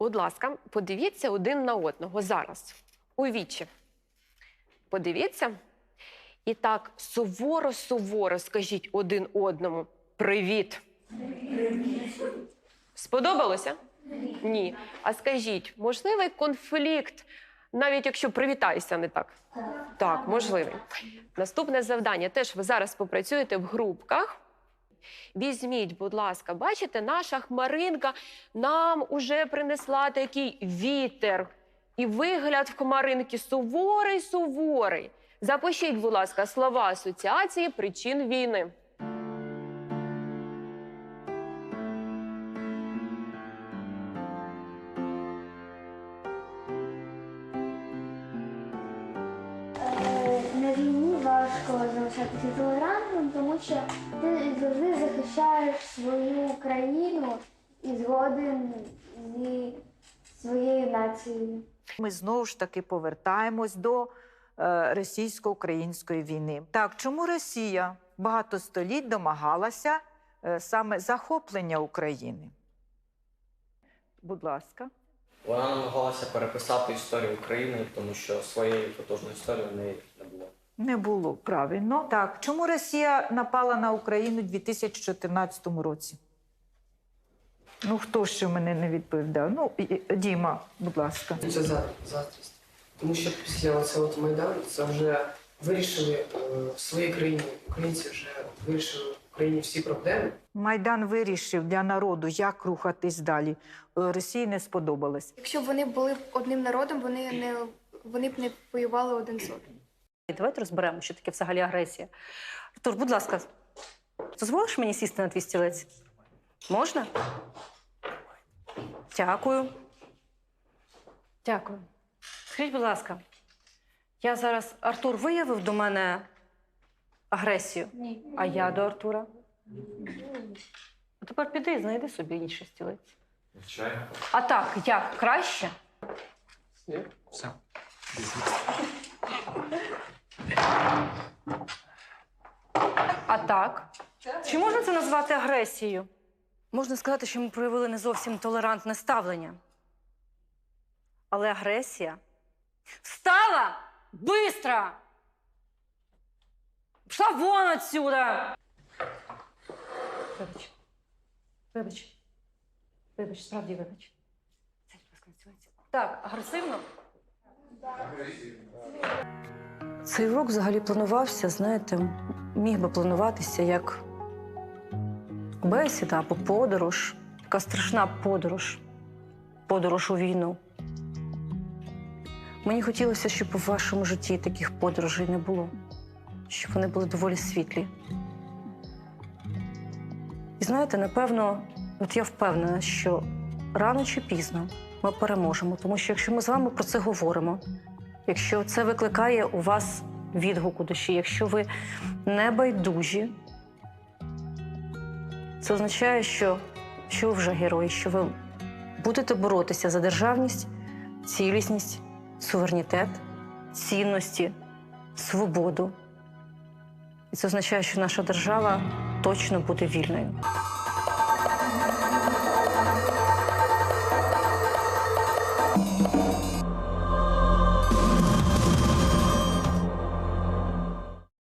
будь ласка, подивіться один на одного зараз. У вічі. Подивіться. І так суворо-суворо скажіть один одному привіт. Сподобалося? Ні. А скажіть, можливий конфлікт, навіть якщо привітайся не так? Так, можливий. Наступне завдання. Теж ви зараз попрацюєте в групках. Візьміть, будь ласка, бачите, наша хмаринка нам уже принесла такий вітер. І вигляд в хмаринки суворий, суворий. Запишіть, будь ласка, слова асоціації причин війни. Важко залишатися толерантним, тому що ти завжди захищаєш свою країну і згоден зі своєю нацією. Ми знову ж таки повертаємось до е, російсько-української війни. Так, чому Росія багато століть домагалася е, саме захоплення України? Будь ласка. Вона намагалася переписати історію України, тому що історії в неї не. Не було правильно. Так, чому Росія напала на Україну у 2014 році? Ну, хто ще мене не відповідав? Ну, Діма, будь ласка. Це за заздрість. Тому що після цього от Майдану це вже вирішили е, в своїй країні. Українці вже вирішили в Україні всі проблеми. Майдан вирішив для народу, як рухатись далі. Е, Росії не сподобалось. Якщо б вони були одним народом, вони не вони б не воювали один з одним. Давайте розберемо, що таке взагалі агресія. Артур, будь ласка, дозволиш мені сісти на твій стілець? Можна? Дякую. Дякую. Скажіть, будь ласка, я зараз Артур виявив до мене агресію, Ні. а я до Артура. А тепер піди, знайди собі інший стілець. Звичайно. А так, як краще? Ні? Все. А так? Чи можна це назвати агресією? Можна сказати, що ми проявили не зовсім толерантне ставлення. Але агресія встала бистро! Пішла вон отсюда! Вибач. Вибач. Вибач, справді вибач. Так, агресивно? Цей урок взагалі планувався, знаєте, міг би плануватися як бесіда або подорож, така страшна подорож, подорож у війну. Мені хотілося, щоб у вашому житті таких подорожей не було, щоб вони були доволі світлі. І знаєте, напевно, от я впевнена, що рано чи пізно ми переможемо, тому що якщо ми з вами про це говоримо, якщо це викликає у вас відгук у душі, якщо ви не байдужі, це означає, що, що ви вже герої, що ви будете боротися за державність, цілісність, суверенітет, цінності, свободу. І це означає, що наша держава точно буде вільною.